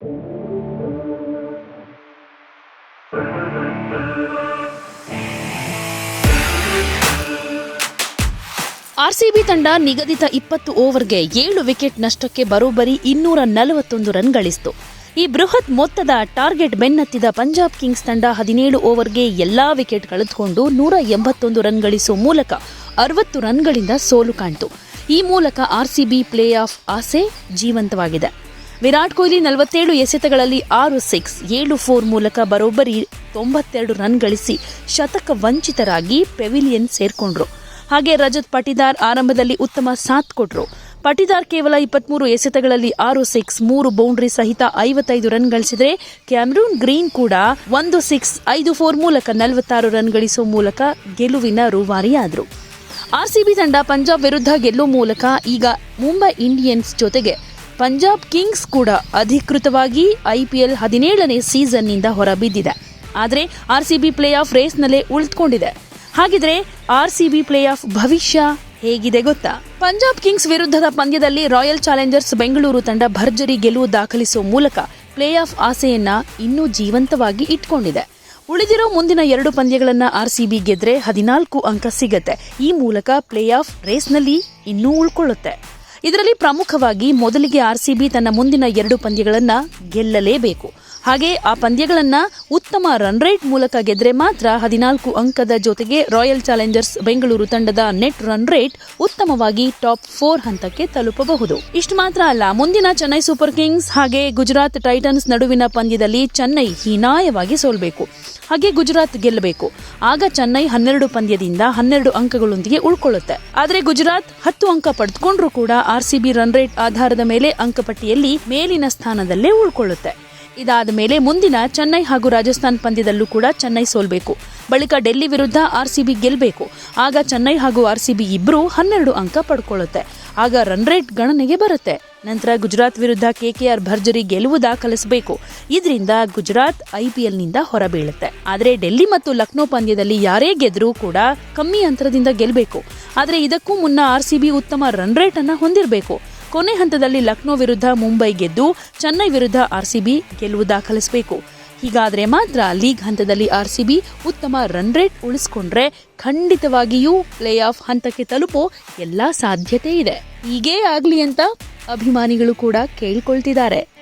RCB ತಂಡ ನಿಗದಿತ ಇಪ್ಪತ್ತು ಓವರ್ಗೆ ಏಳು ವಿಕೆಟ್ ನಷ್ಟಕ್ಕೆ ಬರೋಬ್ಬರಿ ಇನ್ನೂರ ನಲವತ್ತೊಂದು ರನ್ ಗಳಿಸಿತು ಈ ಬೃಹತ್ ಮೊತ್ತದ ಟಾರ್ಗೆಟ್ ಬೆನ್ನತ್ತಿದ ಪಂಜಾಬ್ ಕಿಂಗ್ಸ್ ತಂಡ ಹದಿನೇಳು ಓವರ್ಗೆ ಎಲ್ಲಾ ವಿಕೆಟ್ ಕಳೆದುಕೊಂಡು ನೂರ ಎಂಬತ್ತೊಂದು ರನ್ ಗಳಿಸುವ ಮೂಲಕ ಅರವತ್ತು ರನ್ಗಳಿಂದ ಸೋಲು ಕಾಣ್ತು. ಈ ಮೂಲಕ ಆರ್ಸಿಬಿ ಪ್ಲೇ ಆಫ್ ಆಸೆ ಜೀವಂತವಾಗಿದೆ. ವಿರಾಟ್ ಕೊಹ್ಲಿ ನಲವತ್ತೇಳು ಎಸೆತಗಳಲ್ಲಿ ಆರು ಸಿಕ್ಸ್, ಏಳು ಫೋರ್ ಮೂಲಕ ಬರೋಬ್ಬರಿ ತೊಂಬತ್ತೆರಡು ರನ್ ಗಳಿಸಿ ಶತಕ ವಂಚಿತರಾಗಿ ಪೆವಿಲಿಯನ್ ಸೇರ್ಕೊಂಡ್ರು. ಹಾಗೆ ರಜತ್ ಪಟಿದಾರ್ ಆರಂಭದಲ್ಲಿ ಉತ್ತಮ ಸಾಥ್ ಕೊಟ್ರು. ಪಟಿದಾರ್ ಕೇವಲ ಇಪ್ಪತ್ಮೂರು ಎಸೆತಗಳಲ್ಲಿ ಆರು ಸಿಕ್ಸ್, ಮೂರು ಬೌಂಡ್ರಿ ಸಹಿತ ಐವತ್ತೈದು ರನ್ ಗಳಿಸಿದರೆ ಕ್ಯಾಮ್ರೂನ್ ಗ್ರೀನ್ ಕೂಡ ಒಂದು ಸಿಕ್ಸ್, ಐದು ಫೋರ್ ಮೂಲಕ ನಲವತ್ತಾರು ರನ್ ಗಳಿಸುವ ಮೂಲಕ ಗೆಲುವಿನ ರೂವಾರಿಯಾದರು. ಆರ್ಸಿಬಿ ತಂಡ ಪಂಜಾಬ್ ವಿರುದ್ಧ ಗೆಲ್ಲುವ ಮೂಲಕ ಈಗ ಮುಂಬೈ ಇಂಡಿಯನ್ಸ್ ಜೊತೆಗೆ ಪಂಜಾಬ್ ಕಿಂಗ್ಸ್ ಕೂಡ ಅಧಿಕೃತವಾಗಿ ಐಪಿಎಲ್ ಹದಿನೇಳನೇ ಸೀಸನ್ನಿಂದ ಹೊರಬಿದ್ದಿದೆ. ಆದರೆ ಆರ್ಸಿಬಿ ಪ್ಲೇ ಆಫ್ ರೇಸ್ನಲ್ಲೇ ಉಳಿದುಕೊಂಡಿದೆ. ಹಾಗಿದ್ರೆ ಆರ್ಸಿಬಿ ಪ್ಲೇ ಆಫ್ ಭವಿಷ್ಯ ಹೇಗಿದೆ ಗೊತ್ತಾ? ಪಂಜಾಬ್ ಕಿಂಗ್ಸ್ ವಿರುದ್ಧದ ಪಂದ್ಯದಲ್ಲಿ ರಾಯಲ್ ಚಾಲೆಂಜರ್ಸ್ ಬೆಂಗಳೂರು ತಂಡ ಭರ್ಜರಿ ಗೆಲುವು ದಾಖಲಿಸುವ ಮೂಲಕ ಪ್ಲೇ ಆಫ್ ಆಸೆಯನ್ನ ಇನ್ನೂ ಜೀವಂತವಾಗಿ ಇಟ್ಕೊಂಡಿದೆ. ಉಳಿದಿರೋ ಮುಂದಿನ ಎರಡು ಪಂದ್ಯಗಳನ್ನ ಆರ್ಸಿಬಿ ಗೆದ್ರೆ ಹದಿನಾಲ್ಕು ಅಂಕ ಸಿಗತ್ತೆ. ಈ ಮೂಲಕ ಪ್ಲೇ ಆಫ್ ರೇಸ್ನಲ್ಲಿ ಇನ್ನೂ ಉಳ್ಕೊಳ್ಳುತ್ತೆ. ಇದರಲ್ಲಿ ಪ್ರಮುಖವಾಗಿ ಮೊದಲಿಗೆ ಆರ್ಸಿಬಿ ತನ್ನ ಮುಂದಿನ ಎರಡು ಪಂದ್ಯಗಳನ್ನು ಗೆಲ್ಲಲೇಬೇಕು. ಹಾಗೆ ಆ ಪಂದ್ಯಗಳನ್ನ ಉತ್ತಮ ರನ್ ರೇಟ್ ಮೂಲಕ ಗೆದ್ರೆ ಮಾತ್ರ ಹದಿನಾಲ್ಕು ಅಂಕದ ಜೊತೆಗೆ ರಾಯಲ್ ಚಾಲೆಂಜರ್ಸ್ ಬೆಂಗಳೂರು ತಂಡದ ನೆಟ್ ರನ್ ರೇಟ್ ಉತ್ತಮವಾಗಿ ಟಾಪ್ ಫೋರ್ ಹಂತಕ್ಕೆ ತಲುಪಬಹುದು. ಇಷ್ಟು ಮಾತ್ರ ಅಲ್ಲ, ಮುಂದಿನ ಚೆನ್ನೈ ಸೂಪರ್ ಕಿಂಗ್ಸ್ ಹಾಗೆ ಗುಜರಾತ್ ಟೈಟನ್ಸ್ ನಡುವಿನ ಪಂದ್ಯದಲ್ಲಿ ಚೆನ್ನೈ ಹೀನಾಯವಾಗಿ ಸೋಲ್ಬೇಕು. ಹಾಗೆ ಗುಜರಾತ್ ಗೆಲ್ಲಬೇಕು. ಆಗ ಚೆನ್ನೈ ಹನ್ನೆರಡು ಪಂದ್ಯದಿಂದ ಹನ್ನೆರಡು ಅಂಕಗಳೊಂದಿಗೆ ಉಳ್ಕೊಳ್ಳುತ್ತೆ. ಆದರೆ ಗುಜರಾತ್ ಹತ್ತು ಅಂಕ ಪಡೆದುಕೊಂಡ್ರೂ ಕೂಡ ಆರ್ಸಿಬಿ ರನ್ ರೇಟ್ ಆಧಾರದ ಮೇಲೆ ಅಂಕಪಟ್ಟಿಯಲ್ಲಿ ಮೇಲಿನ ಸ್ಥಾನದಲ್ಲೇ ಉಳ್ಕೊಳ್ಳುತ್ತೆ. ಇದಾದ ಮೇಲೆ ಮುಂದಿನ ಚೆನ್ನೈ ಹಾಗೂ ರಾಜಸ್ಥಾನ್ ಪಂದ್ಯದಲ್ಲೂ ಕೂಡ ಚೆನ್ನೈ ಸೋಲ್ಬೇಕು. ಬಳಿಕ ಡೆಲ್ಲಿ ವಿರುದ್ಧ ಆರ್ಸಿಬಿ ಗೆಲ್ಲಬೇಕು ಆಗ ಚೆನ್ನೈ ಹಾಗೂ ಆರ್ಸಿಬಿ ಇಬ್ಬರು ಹನ್ನೆರಡು ಅಂಕ ಪಡ್ಕೊಳ್ಳುತ್ತೆ. ಆಗ ರನ್ ರೇಟ್ ಗಣನೆಗೆ ಬರುತ್ತೆ. ನಂತರ ಗುಜರಾತ್ ವಿರುದ್ಧ ಕೆಕೆಆರ್ ಭರ್ಜರಿ ಗೆಲುವು ದಾಖಲಿಸಬೇಕು. ಇದರಿಂದ ಗುಜರಾತ್ ಐಪಿಎಲ್ನಿಂದ ಹೊರಬೀಳುತ್ತೆ. ಆದರೆ ಡೆಲ್ಲಿ ಮತ್ತು ಲಕ್ನೋ ಪಂದ್ಯದಲ್ಲಿ ಯಾರೇ ಗೆದ್ರೂ ಕೂಡ ಕಮ್ಮಿ ಅಂತರದಿಂದ ಗೆಲ್ಲಬೇಕು ಆದರೆ ಇದಕ್ಕೂ ಮುನ್ನ ಆರ್ಸಿಬಿ ಉತ್ತಮ ರನ್ ರೇಟ್ ಅನ್ನ ಹೊಂದಿರಬೇಕು. ಕೊನೆ ಹಂತದಲ್ಲಿ ಲಕ್ನೋ ವಿರುದ್ಧ ಮುಂಬೈ ಗೆದ್ದು ಚೆನ್ನೈ ವಿರುದ್ಧ ಆರ್ಸಿಬಿ ಗೆಲುವು ದಾಖಲಿಸಬೇಕು. ಹೀಗಾದರೆ ಮಾತ್ರ ಲೀಗ್ ಹಂತದಲ್ಲಿ ಆರ್ಸಿಬಿ ಉತ್ತಮ ರನ್ ರೇಟ್ ಉಳಿಸ್ಕೊಂಡ್ರೆ ಖಂಡಿತವಾಗಿಯೂ ಪ್ಲೇ ಆಫ್ ಹಂತಕ್ಕೆ ತಲುಪೋ ಎಲ್ಲಾ ಸಾಧ್ಯತೆ ಇದೆ. ಹೀಗೇ ಆಗಲಿ ಅಂತ ಅಭಿಮಾನಿಗಳು ಕೂಡ ಕೇಳ್ಕೊಳ್ತಿದ್ದಾರೆ.